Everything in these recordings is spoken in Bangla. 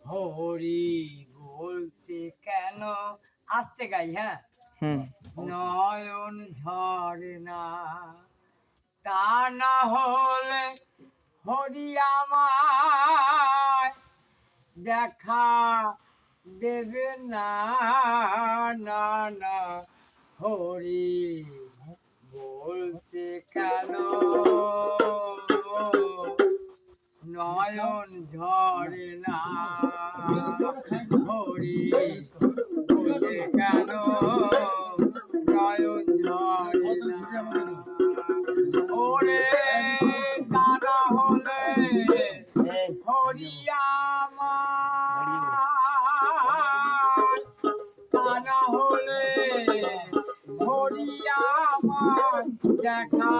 হরি বলতে কেন? আসতে গাই হ্যাঁ? নয়ন ঝরে না তা না হলে হরি আমায় দেখা দেবে না না না। হরি বলতে কেন? নয়ন ঝরে না। হরি কেন? নয়ন ঝরে না। ওরে দাদা হলে দাদা হলে হরিয়ামা দেখা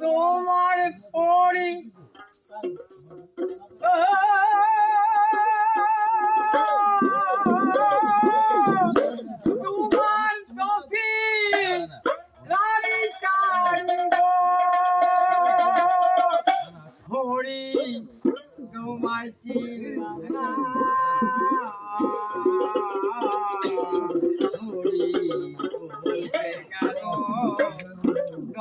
তোমার পরি। তোমার দক্ষিণ রানী চাইব হরি তোমার চিন্তা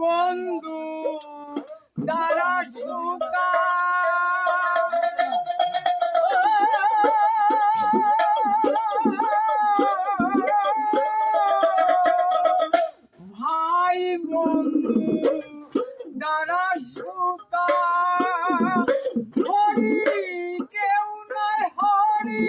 বন্ধু দ্বারা ভাই বন্ধু দ্বারা সুতা হরি কেউ নয় হরি।